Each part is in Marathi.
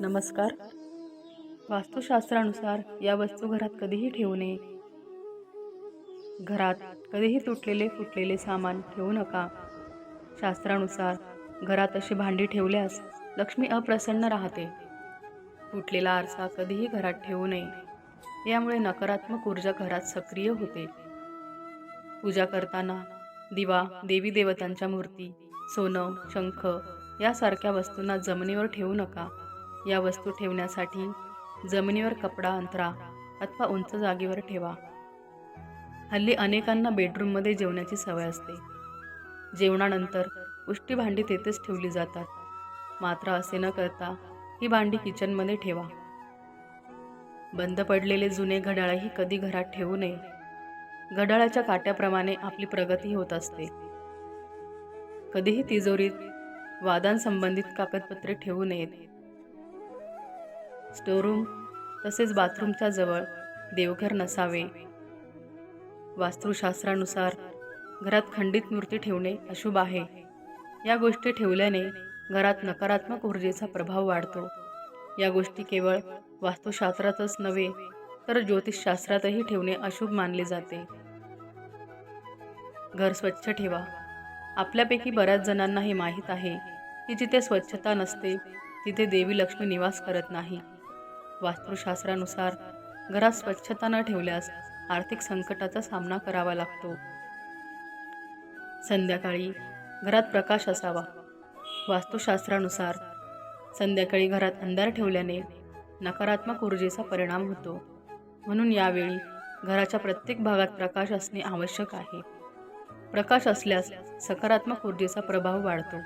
नमस्कार. वास्तुशास्त्रानुसार या वस्तू घरात कधीही ठेवू नये. घरात कधीही तुटलेले फुटलेले सामान ठेवू नका. शास्त्रानुसार घरात अशी भांडी ठेवल्यास लक्ष्मी अप्रसन्न राहते. तुटलेला आरसा कधीही घरात ठेवू नये. यामुळे नकारात्मक ऊर्जा घरात सक्रिय होते. पूजा करताना दिवा देवी देवतांच्या मूर्ती सोनं शंख यासारख्या वस्तूंना जमिनीवर ठेवू नका. या वस्तू ठेवण्यासाठी जमिनीवर कपडा अंतरा अथवा उंच जागेवर ठेवा. हल्ली अनेकांना बेडरूममध्ये जेवण्याची सवय असते. जेवणानंतर उष्टी भांडी तेथेच ठेवली जातात. मात्र असे न करता ही भांडी किचनमध्ये ठेवा. बंद पडलेले जुने घड्याळही कधी घरात ठेवू नये. घड्याळाच्या काट्याप्रमाणे आपली प्रगती होत असते. कधीही तिजोरीत वादांसंबंधित कागदपत्रे ठेवू नयेत. स्टोरूम तसेच बाथरूमच्या जवळ देवघर नसावे. वास्तुशास्त्रानुसार घरात खंडित मूर्ती ठेवणे अशुभ आहे. या गोष्टी ठेवल्याने घरात नकारात्मक ऊर्जेचा प्रभाव वाढतो. या गोष्टी केवळ वास्तुशास्त्रातच नव्हे तर ज्योतिषशास्त्रातही ठेवणे अशुभ मानले जाते. घर स्वच्छ ठेवा. आपल्यापैकी बऱ्याच जणांना हे माहीत आहे की जिथे स्वच्छता नसते तिथे देवी लक्ष्मी निवास करत नाही. वास्तुशास्त्रानुसार घरात स्वच्छता न ठेवल्यास आर्थिक संकटाचा सामना करावा लागतो. संध्याकाळी घरात प्रकाश असावा. वास्तुशास्त्रानुसार संध्याकाळी घरात अंधार ठेवल्याने नकारात्मक ऊर्जेचा परिणाम होतो. म्हणून यावेळी घराच्या प्रत्येक भागात प्रकाश असणे आवश्यक आहे. प्रकाश असल्यास सकारात्मक ऊर्जेचा प्रभाव वाढतो.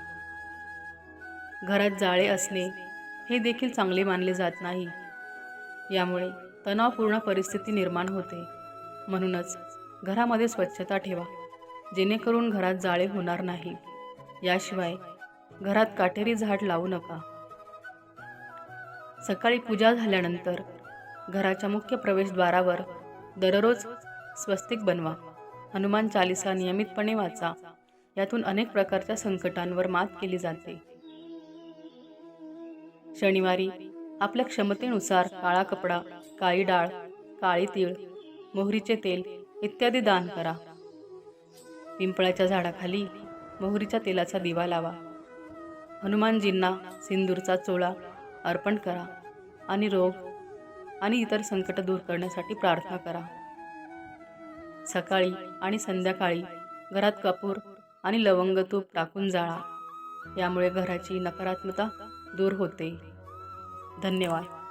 घरात जाळे असणे हे देखील चांगले मानले जात नाही. यामुळे तणावपूर्ण परिस्थिती निर्माण होते. म्हणूनच घरामध्ये स्वच्छता ठेवा. जेणेकरून घरात जाळे होणार नाही. याशिवाय घरात काटेरी झाड लावू नका. सकाळी पूजा झाल्यानंतर घराच्या मुख्य प्रवेशद्वारावर दररोज स्वस्तिक बनवा. हनुमान चालिसा नियमितपणे वाचा. यातून अनेक प्रकारच्या संकटांवर मात केली जाते. शनिवारी आपल्या क्षमतेनुसार काळा कपडा काळी डाळ काळी तीळ मोहरीचे तेल इत्यादी दान करा. पिंपळाच्या झाडाखाली मोहरीच्या तेलाचा दिवा लावा. हनुमानजींना सिंदूरचा चोळा अर्पण करा आणि रोग आणि इतर संकट दूर करण्यासाठी प्रार्थना करा. सकाळी आणि संध्याकाळी घरात कपूर आणि लवंग तूप टाकून जाळा. यामुळे घराची नकारात्मकता दूर होते. धन्यवाद.